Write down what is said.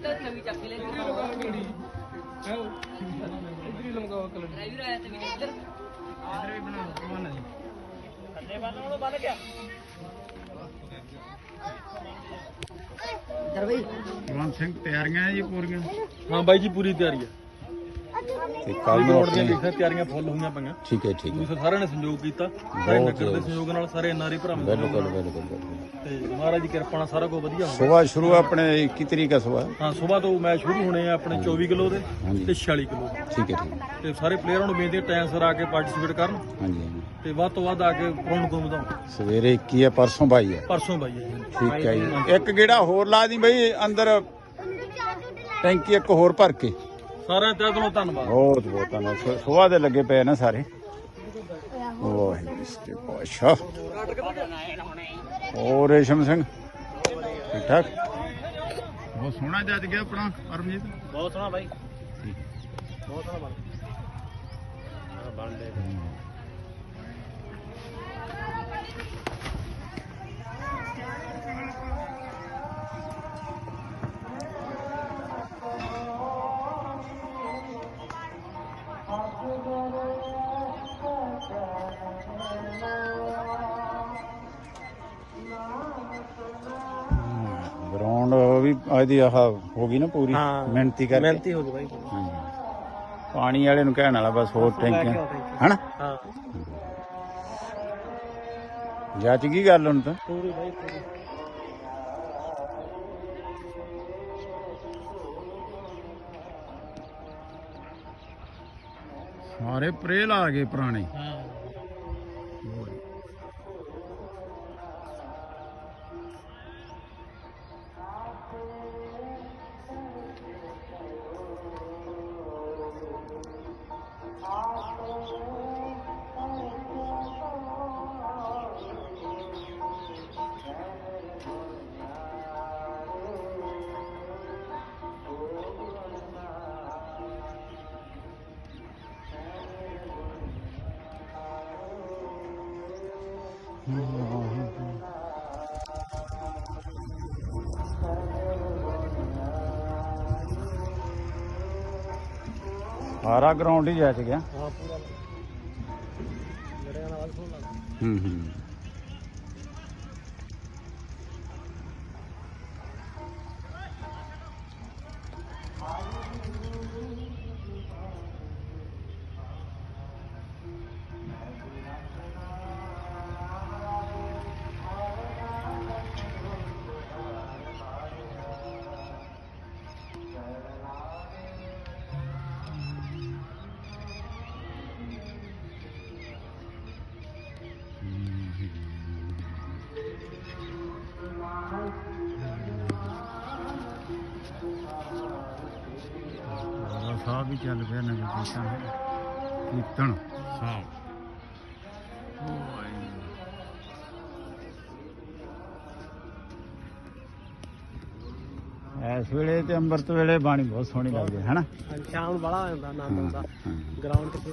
ਲੱਤ ਨਵੀਂ ਚੱਕ ਲੈ ਹੈ ਉਹ ਇਧਰ ਹੀ ਲਮਕਾਓ ਕਲਰ। ਡਰਾਈਵਰ ਆਇਆ ਤੇ ਵੀ ਇੱਧਰ। ਇਧਰ ਵੀ ਬਣਾ ਬਣਾ ਜੀ ਥੱਲੇ ਬੰਨ ਉਹਨੂੰ ਬੰਨ ਗਿਆ ਇੱਧਰ ਬਈ। ਕੁਲਵੰਤ ਸਿੰਘ ਤਿਆਰੀਆਂ ਜੀ ਪੂਰੀਆਂ। ਹਾਂ ਬਾਈ ਜੀ ਪੂਰੀ ਤਿਆਰੀ ਹੈ। ਤੇ ਕੱਲ ਨੂੰ ਦੀਆਂ ਆਪਣੀ ਦੇਖਿਆ ਤਿਆਰੀਆਂ ਫੁੱਲ ਹੋਈਆਂ ਪਈਆਂ। ਠੀਕ ਹੈ ਠੀਕ ਹੈ। ਤੁਸੀਂ ਸਾਰਿਆਂ ਨੇ ਸੰਯੋਗ ਕੀਤਾ। ਸਾਰੇ ਨਗਰ ਦੇ ਸੰਯੋਗ ਨਾਲ ਸਾਰੇ ਨਾਰੀ ਭਰਾਵਾਂ ਦੇ ਬਿਲਕੁਲ ਬਿਲਕੁਲ ਬਿਲਕੁਲ। ਤੇ ਮਹਾਰਾਜ ਦੀ ਕਿਰਪਾ ਨਾਲ ਸਾਰਾ ਕੁਝ ਵਧੀਆ ਹੋਊਗਾ ਸੁਬਾਹ ਸ਼ੁਰੂ ਆਪਣੇ 21 ਤਰੀਕ ਹੈ ਸੁਬਾਹ ਹਾਂ ਸਵੇਰ ਤੋਂ ਮੈਚ ਸ਼ੁਰੂ ਹੋਣੇ ਆ ਆਪਣੇ 24 ਕਿਲੋ ਦੇ। ਤੇ 46 ਕਿਲੋ ਦੇ। ਠੀਕ ਹੈ ਠੀਕ ਹੈ। ਤੇ ਸਾਰੇ ਪਲੇਅਰਾਂ ਨੂੰ ਬੇਨਤੀ ਹੈ ਟਾਈਮ ਸਿਰ ਆ ਕੇ ਪਾਰਟਿਸਿਪੇਟ ਕਰਨ। ਹਾਂਜੀ ਹਾਂਜੀ। ਤੇ ਵੱਧ ਤੋਂ ਵੱਧ ਆ ਕੇ ਗਰਾਊਂਡ ਨੂੰ ਵਧਾਉਣ। ਸਵੇਰੇ 21 ਹੈ ਪਰਸੋਂ 22 ਹੈ ਪਰਸੋਂ ਬਾਈ ਹੈ ਜੀ। ਠੀਕ ਹੈ ਜੀ। ਇੱਕ ਗੇੜਾ ਹੋਰ ਲਾ ਦੀ ਬਈ ਅੰਦਰ। ਟੈਂਕੀ ਇੱਕ ਹੋਰ ਭਰ ਕੇ। ਸਾਰਿਆਂ ਦਾ ਦਿਲੋਂ ਧੰਨਵਾਦ। ਬਹੁਤ ਬਹੁਤ ਧੰਨਵਾਦ। ਸੁ- ਸੁਬਾਹ ਦੇ ਲੱਗੇ ਪਏ ਨਾ ਸਾਰੇ। ਵਾਹਿਗੁਰੂ ਹੋਰ ਰੇਸ਼ਮ ਸਿੰਘ? ਠੀਕ ਠਾਕ? ਬਹੁਤ ਸੋਹਣਾ ਜੱਜ ਗਿਆ ਆਪਣਾ ਪਰਮਜੀਤ ਬਹੁਤ ਸੋਹਣਾ ਬਾਈ। ਬਹੁਤ ਸੋਹਣਾ ਬਣ ਗਰਾਊਂਡ ਵੀ ਇਹਦੀ ਆਹ ਹੋ ਗਈ ਨਾ ਪੂਰੀ ਹਾਂ। ਮਿਹਨਤੀ ਕਰਕੇ। ਮਿਹਨਤੀ ਹੋ ਗਈ ਬਾਈ। ਪਾਣੀ ਵਾਲੇ ਨੂੰ ਕਹਿਣ ਵਾਲਾ ਬਸ ਹੋਰ ਟੈਂਕੀਆਂ। ਹਨਾ? ਹਾਂ। ਜੱਜ ਕੀ ਗੱਲ ਹੁਣ ਤਾਂ। ਪੂਰੀ ਬਾਈ ਪੂਰੀ। ਸਾਰੇ ਪ੍ਰੇਲ ਆ ਗਏ ਪੁਰਾਣੇ। ਹਾਂ। ਸਾਰਾ ਗਰਾਊਂਡ ਹੀ ਜੱਜ ਗਿਆ ਹਾਂ ਪੂਰਾ ਸਾਹਿਬ ਵੀ ਚੱਲ ਪਿਆ ਨਗਰ ਕੀਰਤਨ ਕੀਰਤਨ। ਸਾਹਿਬ ਇਸ ਵੇਲੇ ਤੇ ਅੰਮ੍ਰਿਤ ਵੇਲੇ ਬਾਣੀ ਬਹੁਤ ਸੋਹਣੀ ਲੱਗਦੀ ਹੈ ਹਨਾ ਸ਼ਾਮ ਬੜਾ ਆਉਂਦਾ ਆਨੰਦ ਆਉਂਦਾ। ਗਰਾਊਂਡ ਤੇ